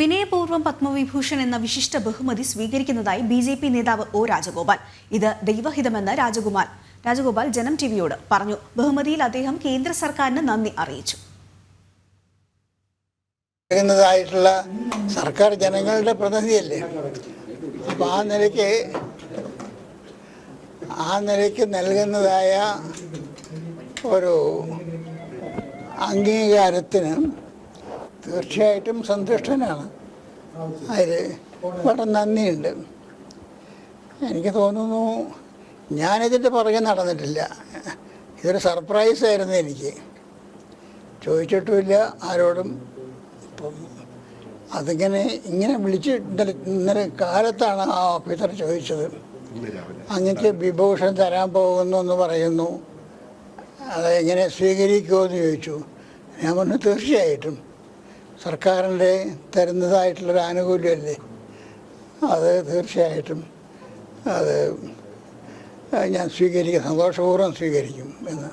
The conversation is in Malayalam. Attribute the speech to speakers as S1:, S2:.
S1: വിനയപൂർവം പത്മവിഭൂഷൺ എന്ന വിശിഷ്ട ബഹുമതി സ്വീകരിക്കുന്നതായി ബി ജെ പി നേതാവ് ഒ രാജഗോപാൽ. ഇത് ദൈവഹിതമെന്ന് രാജകുമാർ രാജഗോപാൽ ജനം ടിവിയോട് പറഞ്ഞു. ബഹുമതിയിൽ അദ്ദേഹം കേന്ദ്ര സർക്കാരിന് നന്ദി അറിയിച്ചു.
S2: സർക്കാർ ജനങ്ങളുടെ പ്രതിനിധിയല്ലേ? അപ്പം ആ നിലയ്ക്ക് ആ നിലയ്ക്ക് നൽകുന്നതായ ഒരു അംഗീകാരത്തിന് തീർച്ചയായിട്ടും സന്തുഷ്ടനാണ്. അതിൽ വളരെ നന്ദിയുണ്ട്. എനിക്ക് തോന്നുന്നു ഞാനിതിന്റെ പുറകെ നടന്നിട്ടില്ല. ഇതൊരു സർപ്രൈസ് ആയിരുന്നു എനിക്ക്. ചോദിച്ചിട്ടുമില്ല ആരോടും. ഇപ്പം അതിങ്ങനെ ഇങ്ങനെ വിളിച്ച് ഇന്നലെ ഇന്നലെ കാലത്താണ് ആ ഓഫീസർ ചോദിച്ചത്. അങ്ങക്ക് വിഭൂഷൺ തരാൻ പോകുന്നു എന്ന് പറയുന്നു. അതെങ്ങനെ സ്വീകരിക്കുമോ എന്ന് ചോദിച്ചു. ഞാൻ പറഞ്ഞു തീർച്ചയായിട്ടും. സർക്കാരിന്റെ തരുന്നതായിട്ടുള്ളൊരു ആനുകൂല്യമല്ലേ? അത് തീർച്ചയായിട്ടും അത് ഞാൻ സ്വീകരിക്കും സന്തോഷപൂർവം സ്വീകരിക്കും എന്ന്.